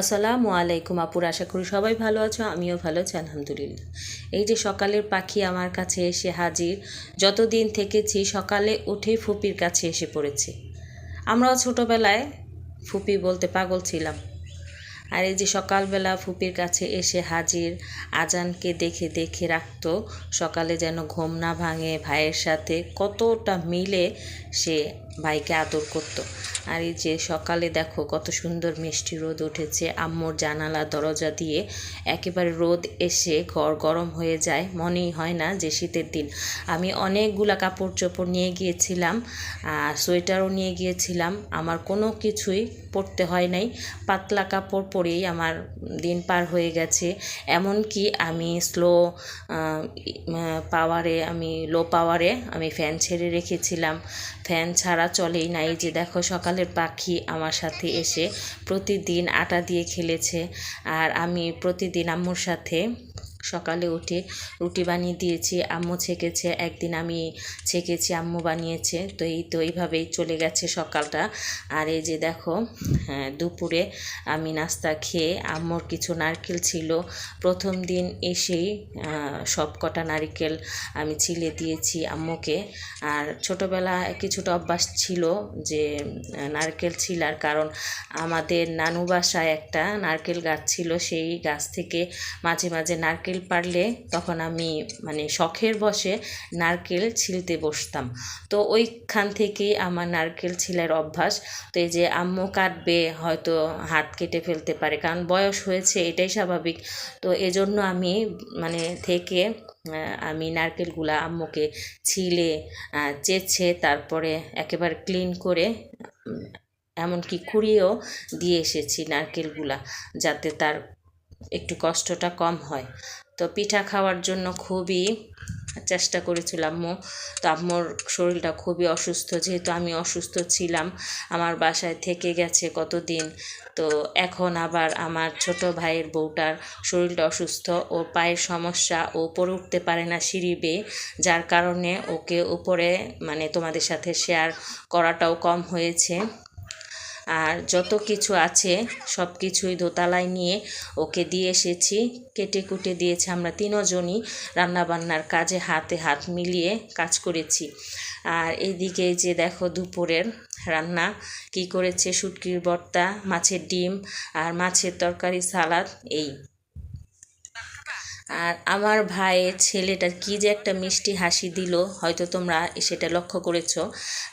আসসালামু আলাইকুম আপুর, আশা করি সবাই ভালো আছো, আমিও ভালো আছি, আলহামদুলিল্লাহ। এই যে সকালের পাখি আমার কাছে এসে হাজির, যতদিন থেকেছি সকালে উঠে ফুপির কাছে এসে পড়েছি। আমরাও ছোটোবেলায় ফুপি বলতে পাগল ছিলাম। আর এই যে সকালবেলা ফুপির কাছে এসে হাজির, আজানকে দেখে দেখে রাখতো, সকালে যেন ঘুম না ভাঙে, ভাইয়ের সাথে কতটা মিলে সে ভাইকে আদর করতো। আর এই যে সকালে দেখো কত সুন্দর মিষ্টি রোদ উঠেছে, আম্মুর জানালা, দরজা দিয়ে একেবারে রোদ এসে ঘর গরম হয়ে যায়। মনেই হয় না যে শীতের দিন। আমি অনেকগুলা কাপড় চোপড় নিয়ে গিয়েছিলাম আর সোয়েটারও নিয়ে গিয়েছিলাম। আমার কোনো কিছুই পরতে হয় নাই। পাতলা কাপড় পরেই আমার দিন পার হয়ে গেছে। এমনকি আমি স্লো পাওয়ারে, আমি লো পাওয়ারে আমি ফ্যান ছেড়ে রেখেছিলাম। ফ্যান ছাড়া চলেই নাই যে দেখো সকালের পাখি আমার সাথে এসে প্রতিদিন আটা দিয়ে খেলেছে। আর আমি প্রতিদিন আম্মুর সাথে সকালে উঠে রুটি বানিয়ে দিয়েছি, আম্মু ছেঁকেছে, একদিন আমি ছেঁকেছি, আম্মু বানিয়েছে, তো এই তো এইভাবেই চলে গেছে সকালটা। আর এই যে দেখো হ্যাঁ দুপুরে আমি নাস্তা খেয়ে আম্মুর কিছু নারকেল ছিল। প্রথম দিন এসেই সব কটা নারকেল আমি ছিলে দিয়েছি আম্মুকে। আর ছোটোবেলা কিছুটা অভ্যাস ছিল যে নারকেল ছিলার কারণ আমাদের নানু বাসায় একটা নারকেল গাছ ছিল, সেই গাছ থেকে মাঝে মাঝে নারকেল পারলে তখন আমি মানে শখের বসে নারকেল ছিলতে বসতাম। তো ওইখান থেকেই আমার নারকেল ছিলার অভ্যাস। তো এই যে আম্মু কাটবে, হয়তো হাত কেটে ফেলতে পারে, কারণ বয়স হয়েছে, এটাই স্বাভাবিক। তো এজন্য আমি মানে থেকে আমি নারকেলগুলা আম্মুকে ছিলে চেছে, তারপরে একেবারে ক্লিন করে এমনকি কুড়িয়েও দিয়ে এসেছি নারকেলগুলা, যাতে তার একটু কষ্টটা কম হয়। তো পিঠা খাওয়ার জন্য খুবই চেষ্টা করেছিল আম্মু। তো আম্মুর শরীরটা খুবই অসুস্থ, যেহেতু আমি অসুস্থ ছিলাম, আমার বাসায় থেকে গেছে কতদিন। তো এখন আবার আমার ছোট ভাইয়ের বউটার শরীরটা অসুস্থ, ও পায়ের সমস্যা, ও উপরে উঠতে পারে না সিঁড়ি বেয়ে, যার কারণে ওকে উপরে মানে তোমাদের সাথে শেয়ার করাটাও কম হয়েছে। আর যত কিছু আছে, সব কিছুই দোতলায় নিয়ে ওকে দিয়ে এসেছি। কেটে কুটে দিয়েছে আমরা তিনজনই। রান্নাবান্নার কাজে হাতে হাত মিলিয়ে কাজ করেছি। আর এইদিকে যে দেখো দুপুরের রান্না, কি করেছে শুটকির বর্তা, মাছের ডিম আর মাছের তরকারি, সালাদ, এই। আর আমার ভাইয়ের ছেলেটার কি যে একটা মিষ্টি হাসি দিল, হয়তো তোমরা সেটা লক্ষ্য করেছ।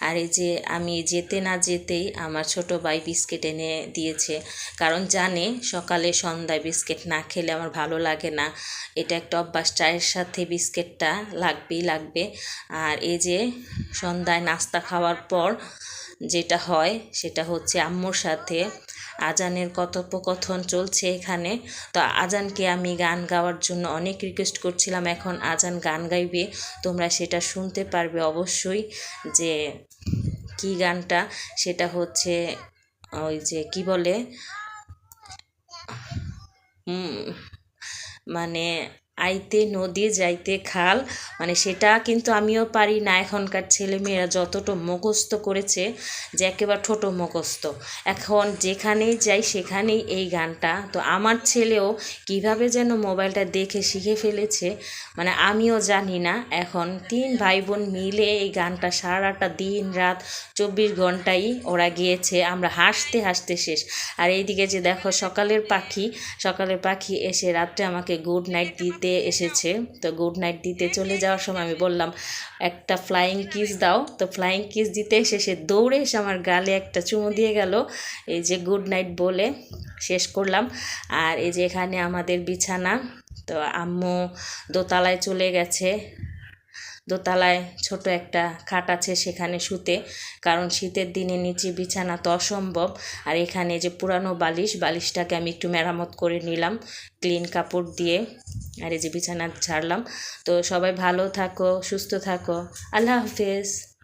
আর এই যে আমি যেতে না যেতেই আমার ছোট ভাই বিস্কিট এনে দিয়েছে। কারণ জানে সকালে সন্ধ্যায় বিস্কিট না খেলে আমার ভালো লাগে না। এটা একটা অভ্যাস, চায়ের সাথে বিস্কিটটা লাগবেই লাগবে। আর এই যে সন্ধ্যায় নাস্তা খাওয়ার পর যেটা হয়, সেটা হচ্ছে আম্মুর সাথে আজানের কথোপকথন চলছে এখানে। তো আজানকে আমি গান গাওয়ার জন্য অনেক রিকোয়েস্ট করছিলাম, এখন আজান গান গাইবে, তোমরা সেটা শুনতে পারবে অবশ্যই যে কি গানটা, সেটা হচ্ছে ওই যে কি বলে? মানে আইতে, নদী যাইতে খাল মানে সেটা কিন্তু আমিও পারি না। এখনকার ছেলেমেয়েরা যতটা মুখস্থ করেছে যে একেবারে ছোটো মুখস্থ। এখন যেখানেই যাই সেখানেই এই গানটা। তো আমার ছেলেও কীভাবে যেন মোবাইলটা দেখে শিখে ফেলেছে মানে আমিও জানি না। এখন তিন ভাই বোন মিলে এই গানটা সারাটা দিন রাত চব্বিশ ঘন্টাই ওরা গিয়েছে। আমরা হাসতে হাসতে শেষ। আর এইদিকে যে দেখো সকালের পাখি সকালের পাখি এসে রাত্রে আমাকে গুড নাইট দিতে দিতে এসেছে। তো গুড নাইট দিতে চলে যাওয়ার সময় আমি বললাম, একটা ফ্লাইং কিস দাও। তো ফ্লাইং কিস দিতে এসে সে দৌড়ে এসে আমার গালে একটা চুমু দিয়ে গেল। এই যে গুড নাইট বলে শেষ করলাম। আর এই যে এখানে আমাদের বিছানা, তো আম্মু দোতলায় চলে গেছে। দোতলায় ছোট একটা খাট আছে সেখানে শুতে। কারণ শীতের দিনে নিচে বিছানা তো অসম্ভব। আর এখানে যে পুরানো বালিশ, বালিশটাকে আমি একটু মেরামত করে নিলাম ক্লিন কাপড় দিয়ে। আর এই যে বিছানা ছাড়লাম। তো সবাই ভালো থাকো, সুস্থ থাকো। আল্লাহ হাফেজ।